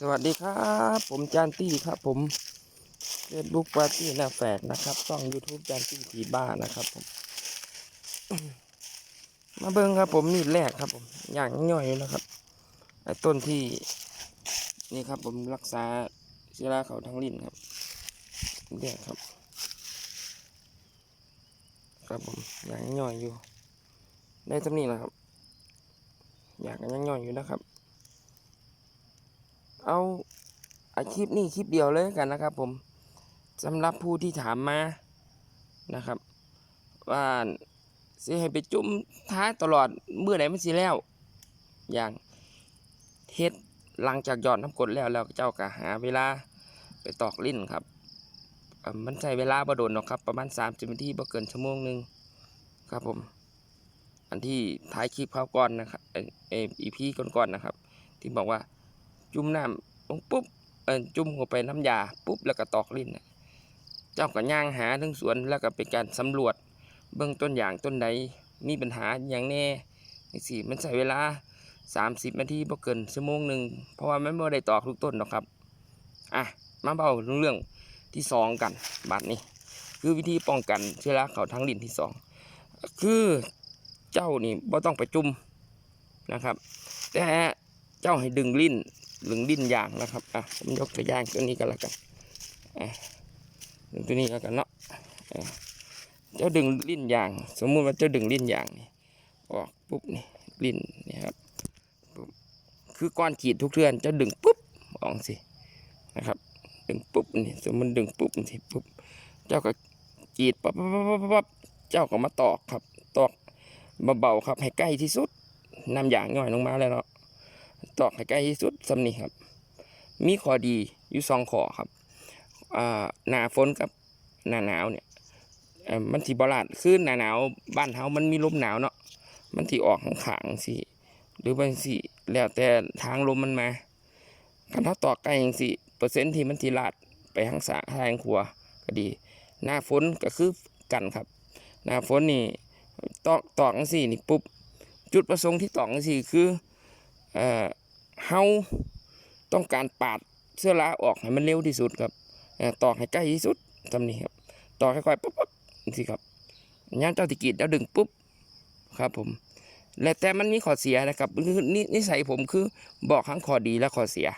สวัสดีครับ ผมจานตี้ครับ ผมเฟซบุ๊กปาร์ตี้นาแฝดนะครับช่อง YouTube จานตี้ทีบ้านะครับผม มาเบิ้งครับ ผมมีดแรกครับ ผมอย่างย่อยนะครับไอ้ต้นที่ นี่ครับ ผมรักษาเชื้อราเขาทั้งลิ้นครับแรกครับ ครับผมอย่างย่อยอยู่ ได้ตำนี้แหละครับ อยากยังย่อยอยู่นะครับ เอาอาคลิปนี้คลิปเดียวเลยกันนะครับ ผมสำหรับผู้ที่ถามมานะครับ ว่าสิให้ไปจุ่มท้าตลอดเมื่อไหร่มันสิแล้ว อย่างเฮ็ดหลังจากหยอดน้ำกดแล้วแล้วเจ้าก็หาเวลาไปตอกลิ้นครับ มันใช้เวลาประโดนหรอกครับ ประมาณ 30นาทีบ่เกินชั่วโมงหนึ่งครับผม อันที่ท้ายคลิปเขาวก่อนนะครับเอพีก่อนๆนะครับ ที่บอกว่า จุ่มน้ำลงปุ๊บเออจุ่มเข้าไปน้ำยาปุ๊บแล้วก็ตอกลิ้นเจ้าก็ย่างหาทั้งสวนแล้วก็เป็นการสำรวจ เบื้องต้นอย่างต้นใดมีปัญหาอย่างแน่จังซี่มันใช้เวลา 30นาทีบ่เกินชั่วโมงหนึ่งเพราะว่ามันบ่ได้ตอกทุกต้นหรอกครับอะมาเบาเรื่องที่สองกันบัดนี้ คือวิธีป้องกันเชื้อราเขาทั้งลิ้นที่สองคือเจ้านี่บ่ต้องไปจุ่มนะครับ แต่ เจ้าให้ดึงลิ้นหลึงดิ้นยางนะครับอะผมยกตัวอย่างตัวนี้กันแล้วกันอะดึงตัวนี้แล้วกันเนาะเจ้าดึงลิ้นยาง สมมุติว่าเจ้าดึงลิ้นยางนี่ออกปุ๊บนี่ลิ้นนี่ครับปุ๊บคือก้อนขีดทุกเทือนเจ้าดึงปุ๊บออกสินะครับ ดึงปุ๊บนี่สมมติดึงปุ๊บนี่ปุ๊บเจ้าก็กีดปั๊บปั๊บปั๊บปั๊บปั๊บเจ้าก็มาตอกครับ ตอกเบาๆครับให้ใกล้ที่สุดน้ำยางย่อยลงมาแล้วเนาะ ตอกให้ใกล้ที่สุดสำนี่ครับ มีข้อดีอยู่สองข้อครับหน้าฝนกับหน้าหนาวเนี่ยมันที่บลาดคือหน้าหนาวบ้านเฮามันมีลมหนาวเนาะมันทีออกข้างๆสิหรือบางสิแล้วแต่ทางลมมันมาคันถ้าตอกใกล้จังสิเปอร์เซ็นต์ที่มันทีลาดไปทางสาทางขัวก็ดี หน้าฝนก็คือกันครับ หน้าฝนนี่ตอกตอกจังซี่นี่ปุ๊บจุดประสงค์ที่ตอกจังซี่คือ เอ่อเฮาต้องการปาดเสื้อราออกให้มันเร็วที่สุดครับเอ่อตอกให้ใกล้ที่สุดทำนี้ครับตอกค่อยปุ๊บปุ๊บสิครับย่างเจ้าติกีดแล้วดึงปุ๊บครับผมและแต่มันมีข้อเสียนะครับคือนินิสัยผมคือบอกทั้งข้อดีและข้อเสีย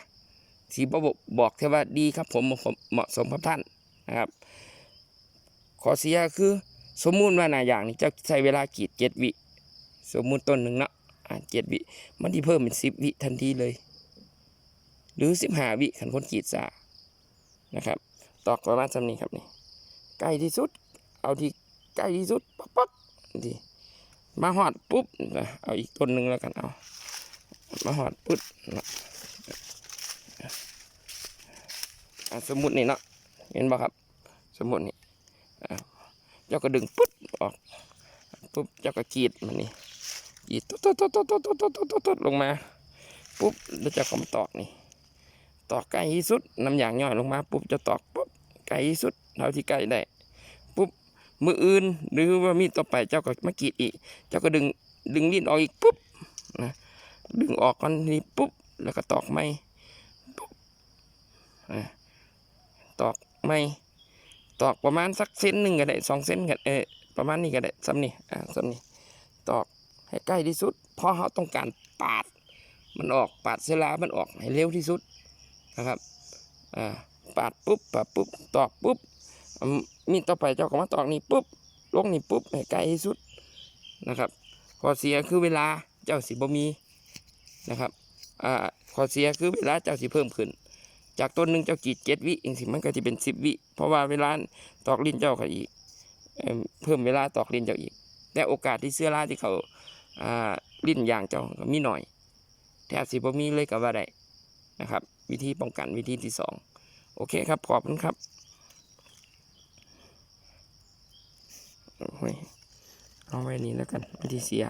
สีบอกบอกแค่ว่าดีครับผมเหมาะสมกับท่านนะครับข้อเสียคือสมมุติว่าหนาอย่างนี้จะใช้เวลากีดเจ็ดวิ สมมุติต้นหนึ่งเนาะ อ่าเจ็ดวิ มันที่เพิ่มเป็นสิบวิทันทีเลย หรือสิบห้าวิขันคนขีดสานะครับ ตอกประมาณสำนี้ครับนี่ใกล้ที่สุด เอาที่ใกล้ที่สุดปั๊บปั๊บทีมาหอดปุ๊บนะเอาอีกต้นหนึ่งแล้วกันเอามาหอดปุ๊บนะอะสมมุตินี่เนาะเห็นป่ะครับ สมมุตินี่เจ้าก็ดึงปุ๊บออกปุ๊บเจ้าก็กรีดมันนี่ อีตุ๊ดตุ๊ดตุ๊ดตุ๊ดตุ๊ดตุ๊ดตุ๊ดตุ๊ดลงมาปุ๊บแล้วจะก็มตอกนี่ตอกใกล้ที่สุดน้ำยางย่อยลงมาปุ๊บจะตอกปุ๊บใกล้ที่สุดเท่าที่ใกล้ได้ปุ๊บมืออื่นหรือว่ามีดต่อไปเจ้าก็มากรีดอีก เจ้าก็ดึงดึงลิ้นออกอีกปุ๊บนะดึงออกก่อนนี่ปุ๊บแล้วก็ตอกไม่ปุ๊บตอกไม่ตอกประมาณสักเส้นหนึ่งก็ได้สองเส้นก็เออประมาณนี้ก็ได้ซ้ำนี่อ่าซ้ำนี่ตอก ให้ใกล้ที่สุด เพราะเขาต้องการปาดมันออกปาดเสลามันออกให้เร็วที่สุดนะครับอ่าปาดปุ๊บปาดปุ๊บตอกปุ๊บมีต่อไปเจ้าก็มาตอกนี่ปุ๊บลงนี่ปุ๊บให้ใกล้ที่สุดนะครับข้อเสียคือเวลาเจ้าสิบ่มีนะครับอ่าข้อเสียคือเวลาเจ้าสิเพิ่มขึ้น จากต้นหนึ่งเจ้ากีดเจ็ดวิเองสิมันก็จะเป็นสิบวิเพราะว่าเวลาตอกลิ้นเจ้าก็อีกเอิ่มเพิ่มเวลาตอกลิ้นเจ้าอีกแต่โอกาสที่เสื้อราที่เขา อ่าลิ้นยางเจ้าก็มีหน่อย แทบสิบ่มีเลยก็ว่าได้นะครับ วิธีป้องกันวิธีที่สองโอเคครับขอบคุณครับโอ้ยเอาไว้นี่แล้วกันวิธีเสีย